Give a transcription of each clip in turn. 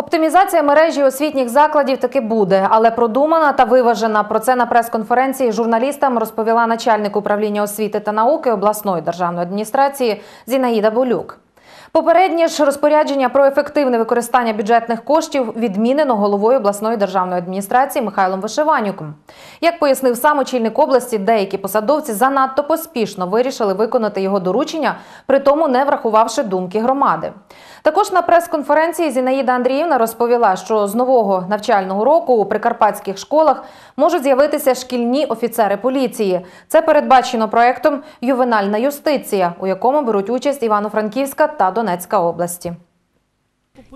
Оптимізація мережі освітніх закладів таки буде, але продумана та виважена. Про це на прес-конференції журналістам розповіла начальник управління освіти та науки обласної державної адміністрації Зінаїда Болюк. Попереднє ж розпорядження про ефективне використання бюджетних коштів відмінено головою обласної державної адміністрації Михайлом Вишиванюком. Як пояснив сам очільник області, деякі посадовці занадто поспішно вирішили виконати його доручення, при тому не врахувавши думки громади. Також на прес-конференції Зінаїда Андріївна розповіла, що з нового навчального року у прикарпатських школах можуть з'явитися шкільні офіцери поліції. Це передбачено проектом Ювенальна юстиція, у якому беруть участь Івано-Франківська та Донецька області.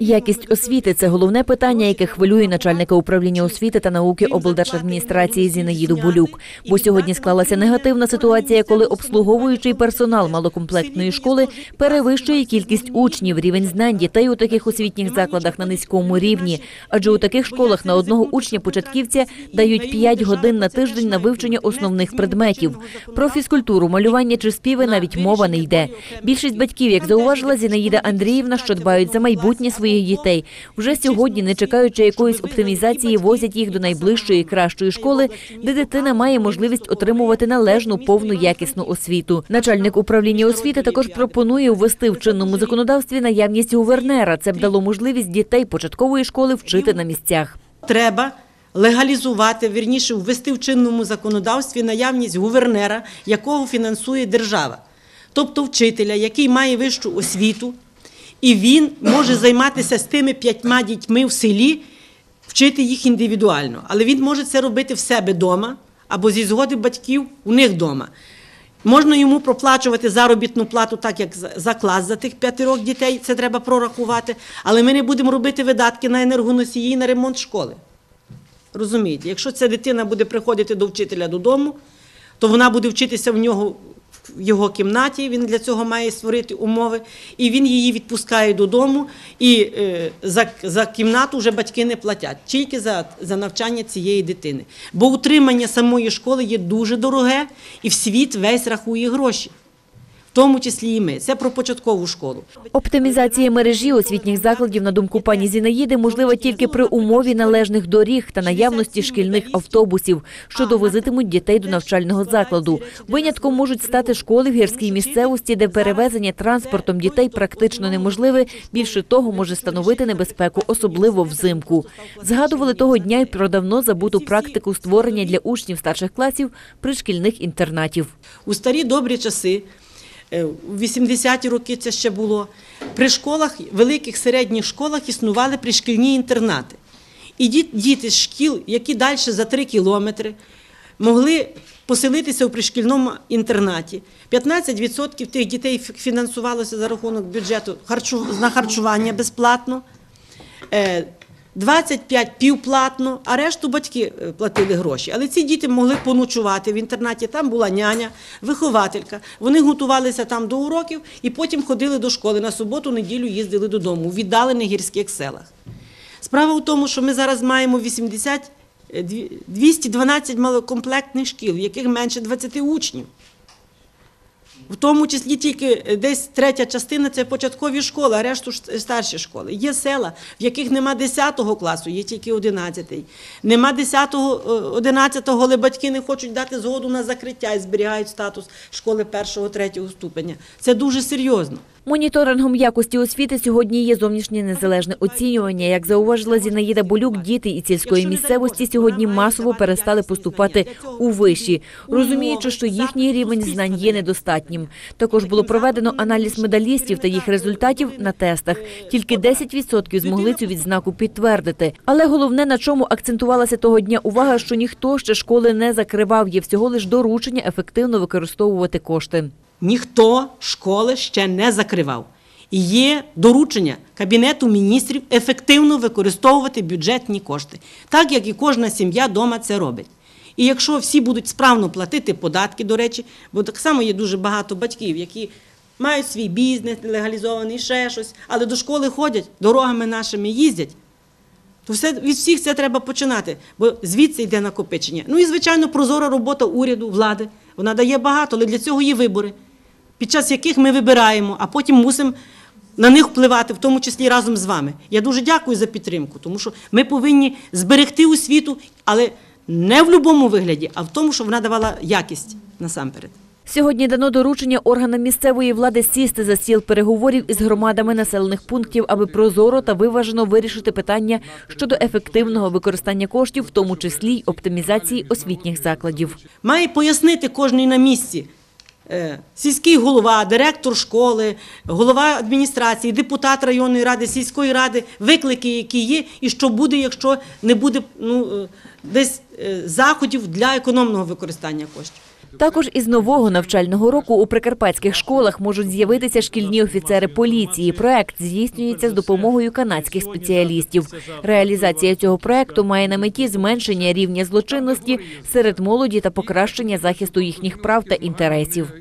Якість освіти це головне питання, яке хвилює начальника управління освіти та науки облдержадміністрації Зінаїду Болюк. Бо сьогодні склалася негативна ситуація, коли обслуговуючий персонал малокомплектної школи перевищує кількість учнів, рівень знань дітей у таких освітніх закладах на низькому рівні. Адже у таких школах на одного учня початківця дають 5 годин на тиждень на вивчення основних предметів. Про фізкультуру, малювання чи співи навіть мова не йде. Більшість батьків, як зауважила Зінаїда Андріївна, що дбають за майбутнє своїх дітей, вже сьогодні, не чекаючи якоїсь оптимізації, возять їх до найближчої кращої школи, де дитина має можливість отримувати належну повну якісну освіту. Начальник управління освіти також пропонує ввести в чинному законодавстві наявність гувернера. Це б дало можливість дітей початкової школи вчити на місцях. Треба легалізувати, вірніше, ввести в чинному законодавстві наявність гувернера, якого фінансує держава, тобто вчителя, який має вищу освіту, і він може займатися з тими п'ятьма дітьми в селі, вчити їх індивідуально. Але він може це робити в себе вдома або зі згоди батьків у них вдома. Можна йому проплачувати заробітну плату, так як за- клас за тих п'ятирьох дітей, це треба прорахувати. Але ми не будемо робити видатки на енергоносії і на ремонт школи. Розумієте, якщо ця дитина буде приходити до вчителя додому, то вона буде вчитися в нього в його кімнаті. Він для цього має створити умови, і він її відпускає додому. І е, за, за кімнату вже батьки не платять, тільки за, за навчання цієї дитини. Бо утримання самої школи є дуже дороге, і в світ весь рахує гроші, тому числі і ми. Це про початкову школу. Оптимізація мережі освітніх закладів, на думку пані Зінаїди, можлива тільки при умові належних доріг та наявності шкільних автобусів, що довозитимуть дітей до навчального закладу. Винятком можуть стати школи в гірській місцевості, де перевезення транспортом дітей практично неможливе. Більше того, може становити небезпеку, особливо взимку. Згадували того дня й про давно забуту практику створення для учнів старших класів пришкільних інтернатів. У старі добрі часи, е, у 80-ті роки це ще було, при школах, великих середніх школах існували пришкільні інтернати. І діти з шкіл, які далі за 3 кілометри, могли поселитися у пришкільному інтернаті. 15% тих дітей фінансувалося за рахунок бюджету на харчування безплатно. Е, 25 півплатно, а решту батьки е, платили гроші. Але ці діти могли поночувати в інтернаті. Там була няня, вихователька. Вони готувалися там до уроків і потім ходили до школи. На суботу, неділю їздили додому у віддалених гірських селах. Справа в тому, що ми зараз маємо 80, е, дві- 212 малокомплектних шкіл, в яких менше 20 учнів. В тому числі тільки е, десь третя частина це початкові школи, а решту старші школи. Є села, в яких нема 10 класу, є тільки 11. Нема 10, 11, але батьки не хочуть дати згоду на закриття і зберігають статус школи 1, 3 ступеня. Це дуже серйозно. Моніторингом якості освіти сьогодні є зовнішнє незалежне оцінювання. Як зауважила Зінаїда Болюк, діти із сільської місцевості сьогодні масово перестали поступати у виші, розуміючи, що їхній рівень знань є недостатнім. Також було проведено аналіз медалістів та їх результатів на тестах. Тільки 10% змогли цю відзнаку підтвердити. Але головне, на чому акцентувалася того дня увага, що ніхто ще школи не закривав. Є всього лиш доручення ефективно використовувати кошти. Ніхто школи ще не закривав. І є доручення Кабінету міністрів ефективно використовувати бюджетні кошти, так як і кожна сім'я вдома це робить. І якщо всі будуть справно платити податки, до речі, бо так само є дуже багато батьків, які мають свій бізнес легалізований, ще щось, але до школи ходять, дорогами нашими їздять, то все від всіх це треба починати, бо звідси йде накопичення. Ну і звичайно, прозора робота уряду, влади. Вона дає багато, але для цього є вибори, під час яких ми вибираємо, а потім мусимо на них впливати, в тому числі разом з вами. Я дуже дякую за підтримку, тому що ми повинні зберегти освіту, але не в будь-якому вигляді, а в тому, щоб вона давала якість насамперед. Сьогодні дано доручення органам місцевої влади сісти за стіл переговорів із громадами населених пунктів, аби прозоро та виважено вирішити питання щодо ефективного використання коштів, в тому числі й оптимізації освітніх закладів. Має пояснити кожний на місці. Е, Сільський голова, директор школи, голова адміністрації, депутат районної ради, сільської ради, виклики, які є, і що буде, якщо не буде ну, е, десь е, заходів для економного використання коштів. Також із нового навчального року у прикарпатських школах можуть з'явитися шкільні офіцери поліції. Проект здійснюється з допомогою канадських спеціалістів. Реалізація цього проекту має на меті зменшення рівня злочинності серед молоді та покращення захисту їхніх прав та інтересів.